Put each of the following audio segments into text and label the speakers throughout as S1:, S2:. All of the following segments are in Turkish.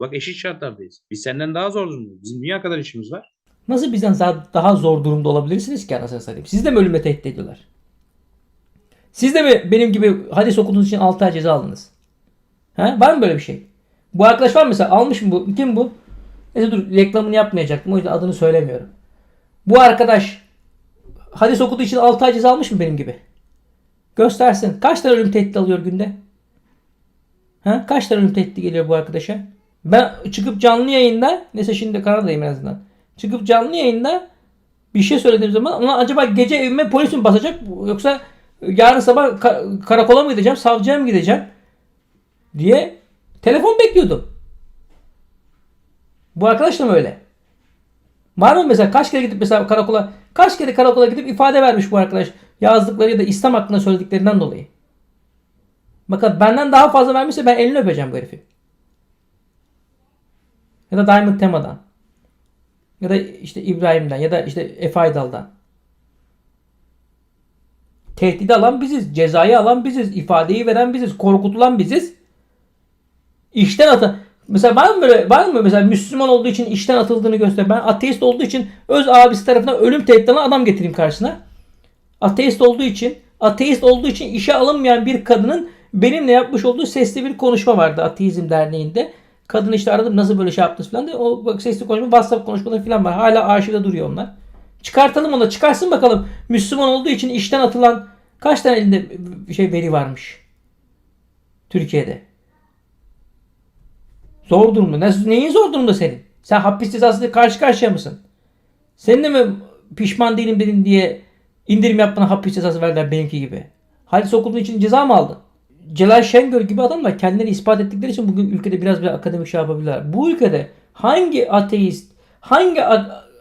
S1: Bak eşit şartlardayız. Biz senden daha zor durumdayız. Bizim dünya kadar işimiz var.
S2: Nasıl bizden daha, zor durumda olabilirsiniz ki anasını satayım? Siz de mi ölümle tehdit ediyorlar? Siz de mi benim gibi hadis okuduğunuz için 6 ay ceza aldınız? Ha? Var mı böyle bir şey? Bu arkadaş var mı mesela? Almış mı bu? Kim bu? Neyse dur reklamını yapmayacaktım. O yüzden adını söylemiyorum. Bu arkadaş hadis okuduğu için 6 ay ceza almış mı benim gibi? Göstersin. Kaç tane ölüm tehdidi alıyor günde? Ha? Kaç tane ölüm tehdidi geliyor bu arkadaşa? Ben çıkıp canlı yayında neyse şimdi Kanada'dayım en azından. Çıkıp canlı yayında bir şey söylediğim zaman ulan acaba gece evime polis mi basacak yoksa yarın sabah ka- karakola mı gideceğim savcıya mı gideceğim diye telefon bekliyordum. Bu arkadaş da mı öyle? Var mı mesela kaç kere gidip mesela karakola kaç kere karakola gidip ifade vermiş bu arkadaş yazdıkları ya da İslam hakkında söylediklerinden dolayı. Bakın benden daha fazla vermişse ben elini öpeceğim bu herifin. Ya da Diamond Tema'dan. Ya da işte İbrahim'den ya da işte Efe Aydal'dan. Tehdidi alan biziz. Cezayı alan biziz. ifadeyi veren biziz. Korkutulan biziz. İşten atı. Mesela var mı böyle var mı mesela Müslüman olduğu için işten atıldığını göster. Ben ateist olduğu için öz abisi tarafından ölüm tehdidi alan adam getireyim karşısına. Ateist olduğu için ateist olduğu için işe alınmayan bir kadının benimle yapmış olduğu sesli bir konuşma vardı Ateizm Derneği'nde. Kadın işte aradım nasıl böyle şey yaptınız falan diye. O bak sesli konuşma WhatsApp konuşmaları falan var. Hala arşivde duruyor onlar. Çıkartalım onu. Çıkarsın bakalım. Müslüman olduğu için işten atılan kaç tane elinde şey veri varmış. Türkiye'de. Zor durumda. Ne- Neyin zor durumda senin? Sen hapis cezasıyla karşı karşıya mısın? Senin de mi pişman değilim dedin diye indirim yapmana hapis cezası verdiler benimki gibi? Halis okuduğun için ceza mı aldın? Celal Şengör gibi adamlar kendilerini ispat ettikleri için bugün ülkede biraz bir akademik şey yapabilirler. Bu ülkede hangi ateist, hangi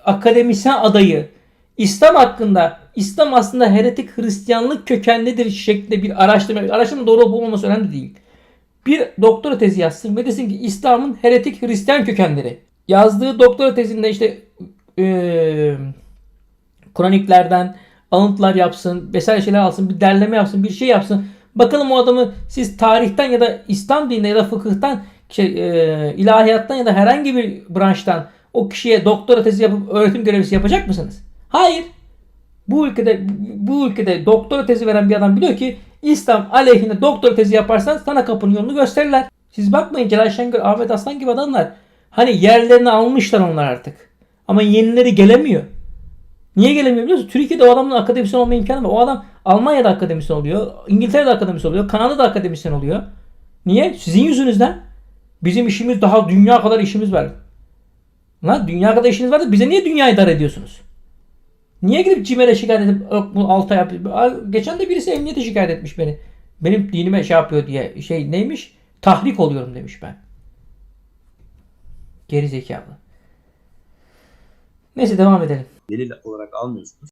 S2: akademisyen adayı İslam hakkında İslam aslında heretik Hristiyanlık kökenlidir şeklinde bir araştırma, araştırma doğru olup olmaması önemli değil. Bir doktora tezi yazsın ve desin ki İslam'ın heretik Hristiyan kökenleri. Yazdığı doktora tezinde işte eee kroniklerden alıntılar yapsın, vesaire şeyler alsın, bir derleme yapsın, bir şey yapsın. Bakalım o adamı siz tarihten ya da İslam dinine ya da fıkıhtan, şey, e, ilahiyattan ya da herhangi bir branştan o kişiye doktora tezi yapıp öğretim görevlisi yapacak mısınız? Hayır. Bu ülkede bu ülkede doktora tezi veren bir adam biliyor ki İslam aleyhine doktora tezi yaparsan sana kapının yolunu gösterirler. Siz bakmayın Celal Şengör, Ahmet Aslan gibi adamlar. Hani yerlerini almışlar onlar artık. Ama yenileri gelemiyor. Niye gelemiyor biliyor musun? Türkiye'de o adamın akademisyen olma imkanı var. O adam Almanya'da akademisyen oluyor. İngiltere'de akademisyen oluyor. Kanada'da akademisyen oluyor. Niye? Sizin yüzünüzden. Bizim işimiz daha dünya kadar işimiz var. Lan dünya kadar işiniz var da bize niye dünyayı dar ediyorsunuz? Niye gidip CİMER'e şikayet edip "Yok, bu altı ay yapıyor. Aa, Geçen de birisi emniyete şikayet etmiş beni. Benim dinime şey yapıyor diye. Şey neymiş? Tahrik oluyorum demiş ben. Geri zekalı. Neyse devam edelim.
S1: Delil olarak almıyorsunuz.